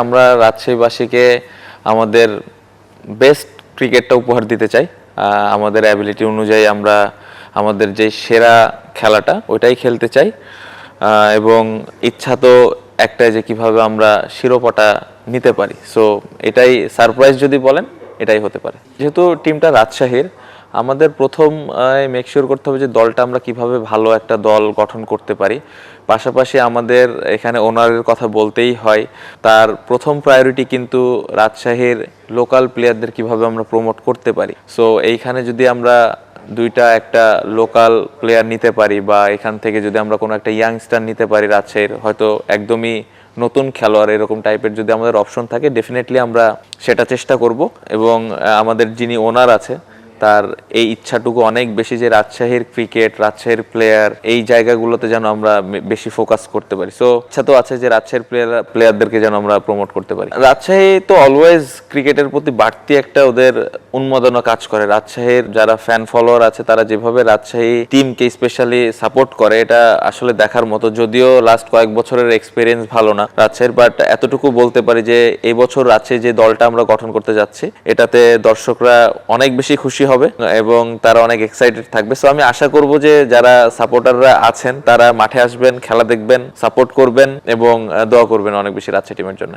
আমরা রাজশাহীবাসীকে আমাদের বেস্ট ক্রিকেটটা উপহার দিতে চাই। আমাদের অ্যাবিলিটি অনুযায়ী আমরা আমাদের যে সেরা খেলাটা ওইটাই খেলতে চাই। এবং ইচ্ছা তো একটাই যে কীভাবে আমরা শিরোপাটা নিতে পারি। সো এটাই সারপ্রাইজ যদি বলেন, এটাই হতে পারে। যেহেতু টিমটা রাজশাহীর আমাদের প্রথম মেকশিওর করতে হবে যে দলটা আমরা কীভাবে ভালো একটা দল গঠন করতে পারি। পাশাপাশি আমাদের এখানে ওনারের কথা বলতেই হয়, তার প্রথম প্রায়োরিটি কিন্তু রাজশাহীর লোকাল প্লেয়ারদের কীভাবে আমরা প্রমোট করতে পারি। সো এইখানে যদি আমরা দুইটা একটা লোকাল প্লেয়ার নিতে পারি বা এখান থেকে যদি আমরা কোনো একটা ইয়াংস্টার নিতে পারি রাজশাহীর, হয়তো একদমই নতুন খেলোয়াড় এরকম টাইপের যদি আমাদের অপশন থাকে ডেফিনেটলি আমরা সেটা চেষ্টা করব। এবং আমাদের যিনি ওনার আছে তার এই ইচ্ছাটুকু অনেক বেশি যে রাজশাহীর ক্রিকেট রাজশাহীর প্লেয়ার এই জায়গাগুলোতে যেন আমরা বেশি ফোকাস করতে পারি। সো ইচ্ছা তো আছে যে রাজশাহীর প্লেয়ার প্লেয়ারদেরকে যেন আমরা প্রমোট করতে পারি। রাজশাহী তো অলওয়েজ ক্রিকেটের প্রতি বাড়তি একটা ওদের উন্মাদনা কাজ করে। রাজশাহীর যারা ফ্যান ফলোয়ার আছে, তারা যেভাবে রাজশাহী টিমকে স্পেশালি সাপোর্ট করে, এটা আসলে দেখার মতো। যদিও লাস্ট কয়েক বছরের এক্সপিরিয়েন্স ভালো না রাজশাহীর বাট এতটুকু বলতে পারি যে এই বছর রাজশাহী যে দলটা আমরা গঠন করতে যাচ্ছি, এটাতে দর্শকরা অনেক বেশি খুশি হবে। এবং তারা অনেক এক্সাইটেড থাকবে। সো আমি আশা করব যে যারা সাপোর্টাররা আছেন, তারা মাঠে আসবেন, খেলা দেখবেন সাপোর্ট করবেন এবং দোয়া করবেন অনেক বেশি রাজশাহী টিমের জন্য।